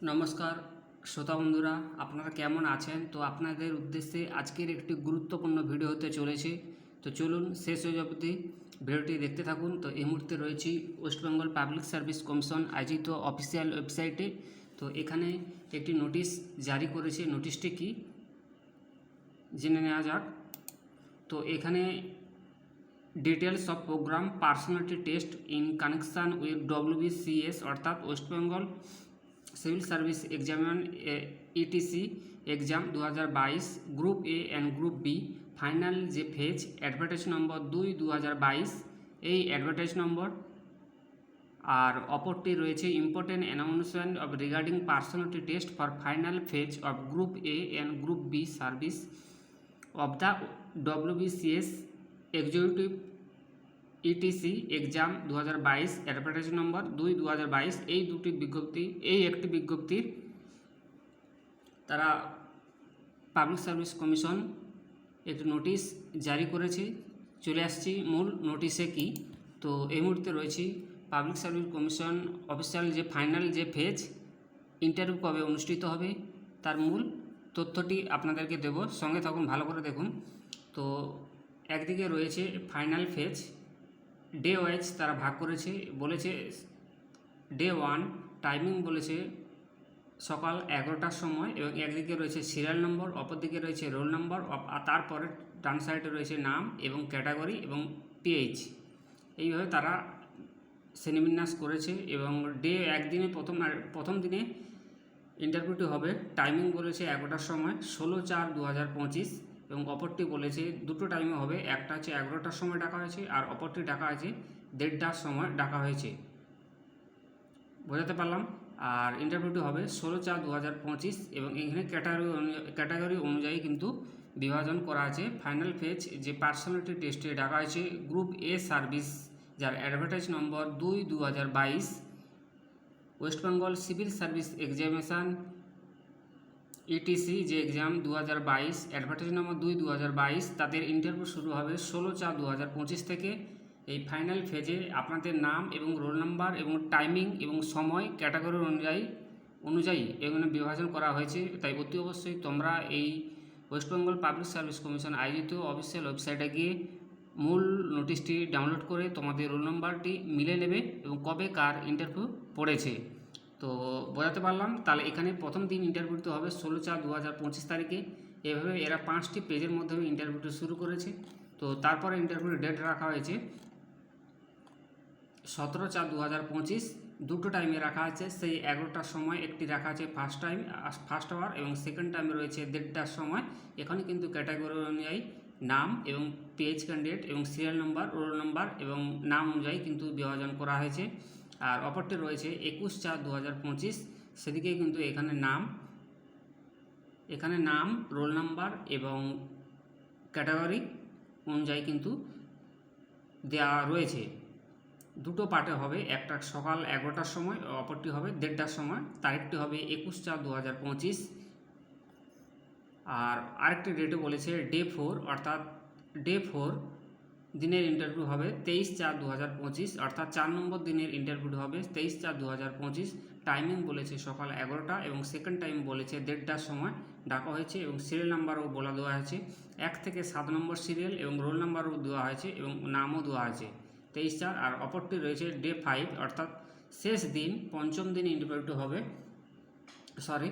নমস্কার, শ্রোতা বন্ধুরা, আপনারা কেমন আছেন? তো আপনাদের উদ্দেশ্যে আজকের একটি গুরুত্বপূর্ণ ভিডিও হতে চলেছে। তো চলুন, শেষ হয়ে অবধি ভিডিওটি দেখতে থাকুন। তো এই মুহূর্তে রয়েছি West Bengal public service commission আয়োজিত অফিসিয়াল ওয়েবসাইটে। তো এখানে একটি নোটিশ জারি করেছে। নোটিশটি কি? জেনে নেওয়া যাক। তো এখানে details of program personality test in connection with WBCS, অর্থাৎ West Bengal civil service examination ETC exam দু হাজার বাইশ, group A and group B. Final যে ফেজ অ্যাডভার্টাইজ নম্বর দুই দু এই অ্যাডভার্টাইজ নম্বর আর অপরটি রয়েছে important announcement of regarding personality test for final phase of group A and group B service of the WBCS executive ETC exam দু হাজার বাইশ অ্যাডভার্টাইজ নম্বর দুই দু হাজার বাইশ, এই দুটি বিজ্ঞপ্তি, এই একটি বিজ্ঞপ্তির তারা পাবলিক সার্ভিস কমিশন একটি নোটিশ জারি করেছে। চলে আসছি মূল নোটিশে কি? তো এই মুহূর্তে রয়েছি পাবলিক সার্ভিস কমিশন অফিসিয়াল যে ফাইনাল যে ফেজ ইন্টারভিউ কবে অনুষ্ঠিত হবে, তার মূল তথ্যটি আপনাদেরকে দেব। সঙ্গে তখন ভালো করে দেখুন। তো একদিকে রয়েছে ফাইনাল ফেজ ডে ওয়াইজ তারা ভাগ করেছে, বলেছে ডে ওয়ান টাইমিং বলেছে সকাল এগারোটার সময় এবং একদিকে রয়েছে সিরিয়াল নম্বর অপরদিকে রয়েছে রোল নম্বর তারপরে ডান সাইডে রয়েছে নাম এবং ক্যাটাগরি এবং পিএইচ এইভাবে তারা শ্রেণীবিন্যাস করেছে এবং ডে একদিনে প্রথম প্রথম দিনে ইন্টারভিউটি হবে। টাইমিং বলেছে এগারোটার সময়, ষোলো চার দু হাজার পঁচিশ। এবং অপরটি বলেছে দুটো টাইমে হবে, একটা হচ্ছে এগারোটার সময় ডাকা হয়েছে আর অপরটি ডাকা হয়েছে দেড়টার সময় ডাকা হয়েছে। বোঝাতে পারলাম? আর ইন্টারভিউটি হবে ষোলো চার দু হাজার পঁচিশ এবং এখানে ক্যাটাগরি ক্যাটাগরি অনুযায়ী কিন্তু বিভাজন করা আছে। ফাইনাল ফেজ যে পার্সোনালিটি টেস্টে ডাকা হয়েছে গ্রুপ এ সার্ভিস যার অ্যাডভার্টাইজ নম্বর দুই দু হাজার বাইশ। West Bengal civil service examination ETC যে এক্সাম দু হাজার বাইশ অ্যাডভার্টাইজ নম্বর দুই দু হাজার বাইশ, তাদের ইন্টারভিউ শুরু হবে ষোলো চার দু হাজার পঁচিশ থেকে। এই ফাইনাল ফেজে আপনাদের নাম এবং রোল নাম্বার এবং টাইমিং এবং সময় ক্যাটাগরি অনুযায়ী অনুযায়ী এগুলো বিভাজন করা হয়েছে। তাই অতি অবশ্যই তোমরা এই West Bengal public service commission আয়োজিত অফিসিয়াল ওয়েবসাইটে গিয়ে মূল নোটিশটি ডাউনলোড করে তোমাদের রোল নাম্বারটি মিলে নেবে এবং কবে কার ইন্টারভিউ পড়েছে। তো বোঝাতে পারলাম, তাহলে এখানে প্রথম দিন ইন্টারভিউটি হবে ষোলো চার দু হাজার পঁচিশ তারিখে। এভাবে এরা পাঁচটি পেজের মাধ্যমে ইন্টারভিউটি শুরু করেছে। তো তারপরে ইন্টারভিউর ডেট রাখা হয়েছে সতেরো চার দু হাজার পঁচিশ। দুটো টাইমে রাখা আছে, সেই এগারোটার সময় একটি রাখা আছে ফার্স্ট টাইম ফার্স্ট আওয়ার এবং সেকেন্ড টাইমে রয়েছে দেড়টার সময়। এখানে কিন্তু ক্যাটাগরি অনুযায়ী নাম এবং পেজ ক্যান্ডিডেট এবং সিরিয়াল নাম্বার রোল নাম্বার এবং নাম অনুযায়ী কিন্তু বিভাজন করা হয়েছে। আর অপরটি রয়েছে একুশ চার দু হাজার পঁচিশ। সেদিকে কিন্তু এখানে নাম এখানে নাম, রোল নাম্বার এবং ক্যাটাগরি অনুযায়ী কিন্তু দেওয়া রয়েছে। দুটো পার্টে হবে, একটা সকাল এগারোটার সময়, অপরটি হবে দেড়টার সময়। তারিখটি হবে একুশ চার দু হাজার পঁচিশ। আর আরেকটি ডেটে বলেছে, ডে ফোর, অর্থাৎ ডে ফোর দিনের ইন্টারভিউ হবে তেইশ চার দু হাজার পঁচিশ, অর্থাৎ চার নম্বর দিনের ইন্টারভিউ হবে তেইশ চার দু হাজার পঁচিশ। টাইমিং বলেছে সকাল এগারোটা এবং সেকেন্ড টাইম বলেছে দেড়টার সময়। ডাকা হয়েছে এবং সিরিয়াল নাম্বারও বলা দেওয়া হয়েছে এক থেকে সাত নম্বর সিরিয়াল এবং রোল নাম্বারও দেওয়া হয়েছে এবং নামও দেওয়া আছে। তেইশ চার, আর অপরটি রয়েছে ডে ফাইভ অর্থাৎ শেষ দিন, পঞ্চম দিন ইন্টারভিউটি হবে। সরি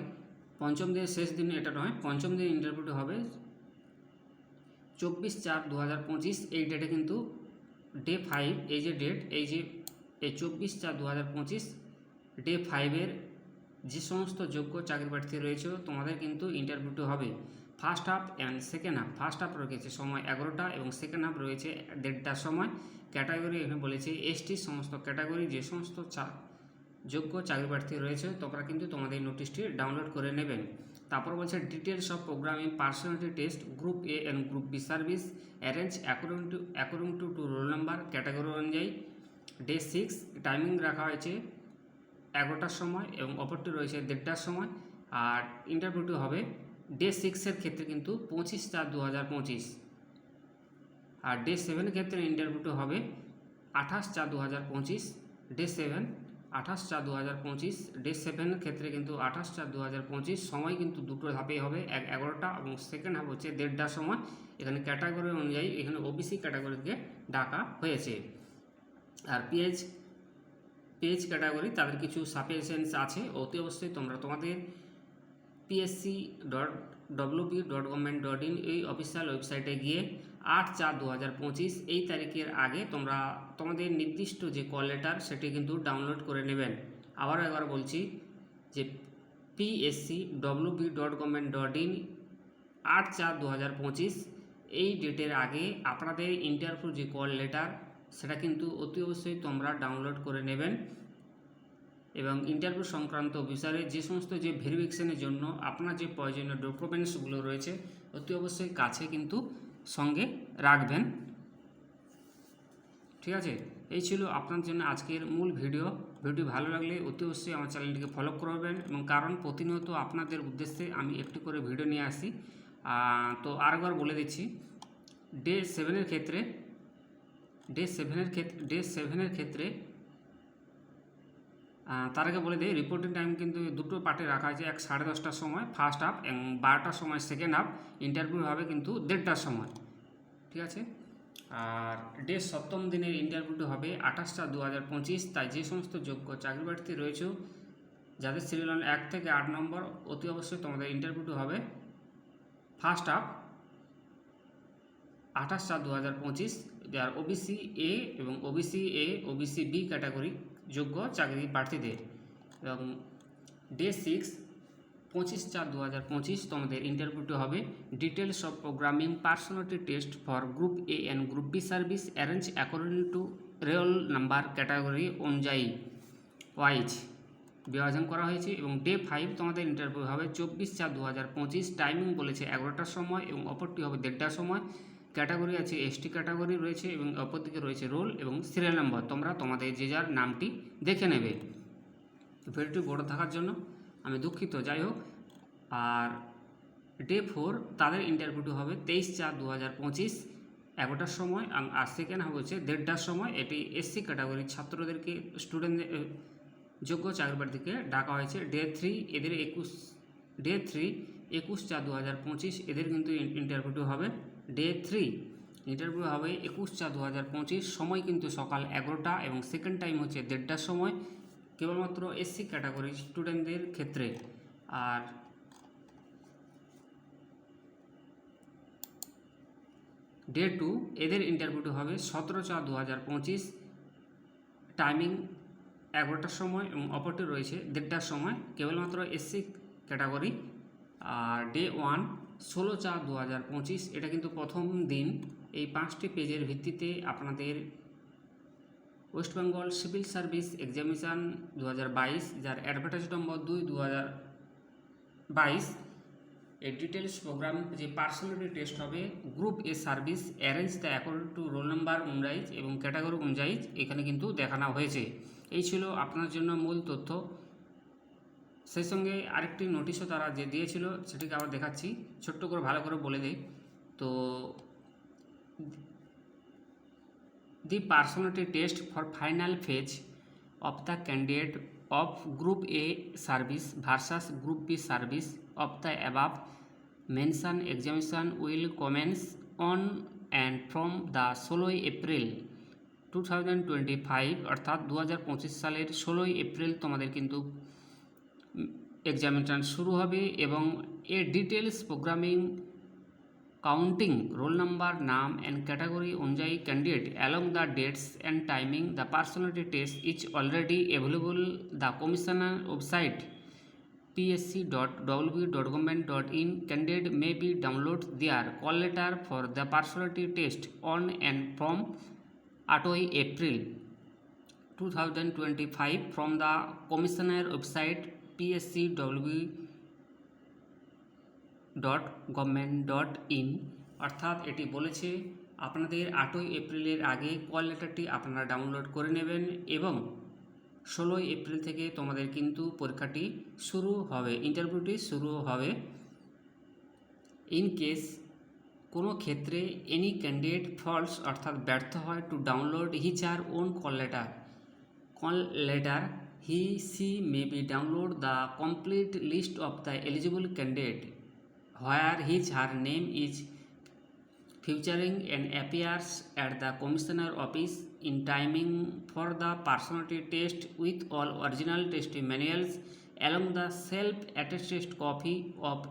পঞ্চম দিনের শেষ দিন এটা নয়, পঞ্চম দিন ইন্টারভিউটি হবে চব্বিশ চার দু হাজার পঁচিশ, এই ডেটে কিন্তু ডে ফাইভ এই যে ডেট এই যে, এই চব্বিশ চার দু হাজার পঁচিশ ডে ফাইভের যে সমস্ত যোগ্য চাকরি প্রার্থী রয়েছে, তোমাদের কিন্তু ইন্টারভিউটি হবে। First half and second half first half রয়েছে সময় এগারোটা এবং সেকেন্ড হাফ রয়েছে দেড়টার সময়। ক্যাটাগরি এখানে বলেছে এসটি সমস্ত ক্যাটাগরি যে সমস্ত চা, যোগ্য চাকরি প্রার্থী রয়েছে, তোমরা কিন্তু তোমাদের নোটিশটি ডাউনলোড করে নেবেন তারপর বলছে details of programming personality test group A and group B service arrange according to according to to roll number category অনুযায়ী। ডে সিক্স টাইমিং রাখা হয়েছে এগারোটার সময় এবং অপরটি রয়েছে দেড়টার সময়। আর ইন্টারভিউটি হবে ডে সিক্সের ক্ষেত্রে কিন্তু পঁচিশ চার দু হাজার পঁচিশ। আর ডে সেভেনের ক্ষেত্রে ইন্টারভিউটি হবে আঠাশ চার দু হাজার পঁচিশ। ডে সেভেন আঠাশ চার দু হাজার পঁচিশ ডে সেভেনের ক্ষেত্রে কিন্তু আঠাশ চার দু হাজার পঁচিশ, সময় কিন্তু দুটো ধাপেই হবে, এক এগারোটা এবং সেকেন্ড হাফ হচ্ছে দেড়টার সময়। এখানে ক্যাটাগরি অনুযায়ী এখানে ওবিসি ক্যাটাগরিকে ডাকা হয়েছে। আর পিএইচ পেজ ক্যাটাগরি তাদের কিছু সাফিসিয়েন্স আছে, অতি অবশ্যই তোমরা তোমাদের PSC dot WP dot government dot in এই অফিসিয়াল ওয়েবসাইটে গিয়ে আট চার দু হাজার পঁচিশ, এই তারিখের আগে তোমরা, তোমাদের নির্দিষ্ট যে কল লেটার সেটি কিন্তু ডাউনলোড করে নেবেন। আবারও একবার বলছি যে PSC WP dot government dot in আট চার দু হাজার পঁচিশ, এই ডেটের আগে আপনাদের ইন্টারভিউ যে কল লেটার সেটা কিন্তু অতি অবশ্যই তোমরা ডাউনলোড করে নেবেন। এবং ইন্টারভিউ সংক্রান্ত বিষয়ে যে সমস্ত যে ভেরিফিকেশনের জন্য আপনার যে প্রয়োজনীয় ডকুমেন্টসগুলো রয়েছে, অতি অবশ্যই কাছে কিন্তু সঙ্গে রাখবেন। ঠিক আছে? এই ছিল আপনার জন্য আজকের মূল ভিডিও। ভিডিও ভালো লাগলে অতি অবশ্যই আমার চ্যানেলটিকে ফলো করবেন এবং কারণ প্রতিনিয়ত আপনাদের উদ্দেশ্যে আমি একটি করে ভিডিও নিয়ে আসি। তো আরেকবার বলে দিচ্ছি ডে সেভেনের ক্ষেত্রে ডে সেভেনের ক্ষেত্রে ডে সেভেনের ক্ষেত্রে তার আগে বলে দিই রিপোর্টিং টাইম কিন্তু দুটো পার্টে রাখা আছে, এক সাড়ে দশটার সময় ফার্স্ট হাফ এবং বারোটার সময় সেকেন্ড হাফ ইন্টারভিউ হবে কিন্তু দেড়টার সময়, ঠিক আছে? আর ডে সপ্তম দিনের ইন্টারভিউটি হবে আঠাশটা দু হাজার পঁচিশ, তাই যে সমস্ত যোগ্য চাকরি প্রার্থী রয়েছে, যাদের সিরিয়াল এক থেকে আট নম্বর, অতি অবশ্যই তোমাদের ইন্টারভিউটি হবে ফার্স্ট হাফ আঠাশ চার দু হাজার পঁচিশ যার ওবিসি এ এবং OBC A OBC B category যোগ্য চাকরি প্রার্থীদের এবং ডে সিক্স পঁচিশ চার দু হাজার পঁচিশ তোমাদের ইন্টারভিউটি হবে। Details of programming personality test for group A and group B service arrange according to roll number category অনুযায়ী। ওয়াইজ বিভাজন করা হয়েছে এবং ডে ফাইভ তোমাদের ইন্টারভিউ হবে। চব্বিশ চার দু হাজার পঁচিশ টাইমিং বলেছে এগারোটার সময় এবং অপরটি হবে দেড়টার সময়। ক্যাটাগরি আছে এসটি ক্যাটাগরি রয়েছে এবং অপরদিকে রয়েছে রোল এবং সিরিয়াল নম্বর। তোমরা তোমাদের যে যার নামটি দেখে নেবে। ভিডিওটি বড় থাকার জন্য আমি দুঃখিত, যাই হোক। আর ডে ফোর তাদের ইন্টারভিউটি হবে তেইশ চার দু হাজার পঁচিশ, এগারোটার সময় আর সেকেন্ড হচ্ছে দেড়টার সময়। এটি এসসি ক্যাটাগরির ছাত্রদেরকে স্টুডেন্টদের যোগ্য চাকরি প্রার্থীকে ডাকা হয়েছে। ডে থ্রি এদের একুশ ডে থ্রি একুশ চার দু হাজার পঁচিশ, এদের কিন্তু ইন্টারভিউটি হবে। ডে থ্রি ইন্টারভিউ হবে একুশ চার দু হাজার পঁচিশ, সময় কিন্তু সকাল এগারোটা এবং সেকেন্ড টাইম হচ্ছে দেড়টার সময়। কেবলমাত্র এসসি ক্যাটাগরির স্টুডেন্টদের ক্ষেত্রে। আর ডে টু এদের ইন্টারভিউটি হবে সতেরো চার দু হাজার পঁচিশ টাইমিং এগারোটার সময় এবং অপরটি রয়েছে দেড়টার সময়। কেবলমাত্র এসসি ক্যাটাগরি আর ডে ওয়ান ষোলো চার দু হাজার পঁচিশ, এটা কিন্তু প্রথম দিন। এই পাঁচটি পেজের ভিত্তিতে আপনাদের West Bengal civil service examination দু হাজার বাইশ, যার অ্যাডভার্টাইজ নম্বর দুই দু হাজার বাইশ। এই ডিটেলস প্রোগ্রাম যে পার্সোনালিটি টেস্ট হবে, group A service, arrange the according to roll number অনুযায়ী এবং ক্যাটাগরি অনুযায়ী এখানে কিন্তু দেখানো হয়েছে। এই ছিল আপনার জন্য মূল তথ্য। সেই সঙ্গে আরেকটি নোটিশও তারা যে দিয়েছিল, সেটিকে আবার দেখাচ্ছি। ছোট্ট করে ভালো করে বলে দেই। তো the personality test for final phase of the candidate of group A service versus group B service of the above mention examination will commence on and from the ষোলোই April two thousand twenty five অর্থাৎ দু হাজার পঁচিশ সালের ষোলোই April তোমাদের কিন্তু examination শুরু হবে এবং এ details programming counting roll number নাম অ্যান্ড ক্যাটাগরি অনুযায়ী candidate along the dates and timing the personality test is already available the commissioner website psc dot wb dot government dot in candidate may be download their call letter for the personality test on and from 8 April 2025 from the commissioner website pscwb dot government dot in অর্থাৎ এটি বলেছে আপনাদের আটই এপ্রিলের আগে call লেটারটি আপনারা download করে নেবেন এবং ষোলোই এপ্রিল থেকে তোমাদের কিন্তু পরীক্ষাটি শুরু হবে ইন্টারভিউটি শুরু হবে। ইন কেস কোনো ক্ষেত্রে এনি ক্যান্ডিডেট ফলস অর্থাৎ ব্যর্থ হয় to download his or own call letter call letter he she may be download the complete list of the eligible candidate where his her name is featuring and appears at the commissioner office in timing for the personality test with all original testimonials along the self attested copy of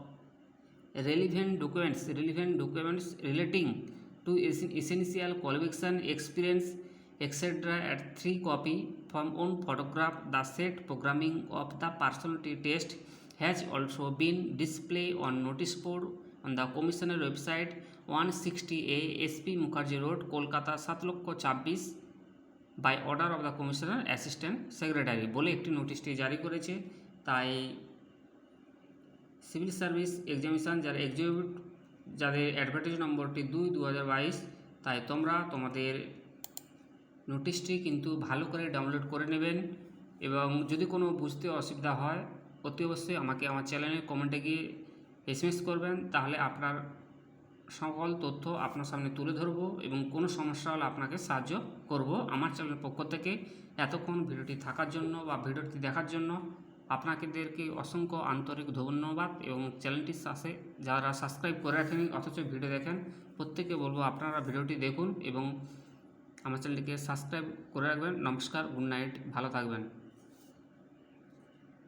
relevant documents relevant documents relating to essential qualification experience etc at three copy from one photograph the set programming of the personality test has also been displayed on notice board on the commissioner website 160a sp mukherjee road kolkata সাত লক্ষ ছাব্বিশ by order of the commissioner assistant secretary বলে একটি নোটিশটি জারি করেছে তাই civil service examination যারা এক্সিকিউট যাদের অ্যাডভার্টাইজ নম্বরটি দুই দু তাই তোমরা তোমাদের নোটিশটি কিন্তু ভালো করে ডাউনলোড করে নেবেন এবং যদি কোনো বুঝতে অসুবিধা হয়, অতি অবশ্যই আমাকে আমার চ্যানেলের কমেন্টে গিয়ে এসএমএস করবেন, তাহলে আপনার সকল তথ্য আপনার সামনে তুলে ধরবো এবং কোনো সমস্যা হলে আপনাকে সাহায্য করব। আমার চ্যানেলের পক্ষ থেকে এতক্ষণ ভিডিওটি থাকার জন্য বা ভিডিওটি দেখার জন্য আপনাদেরকে অসংখ্য আন্তরিক ধন্যবাদ এবং চ্যানেলটির সাথে যারা সাবস্ক্রাইব করে রাখেনি, অথচ ভিডিও দেখেন, প্রত্যেককে বলব আপনারা ভিডিওটি দেখুন এবং আমার চ্যানেলটিকে সাবস্ক্রাইব করে রাখবেন। নমস্কার গুড নাইট ভালো থাকবেন।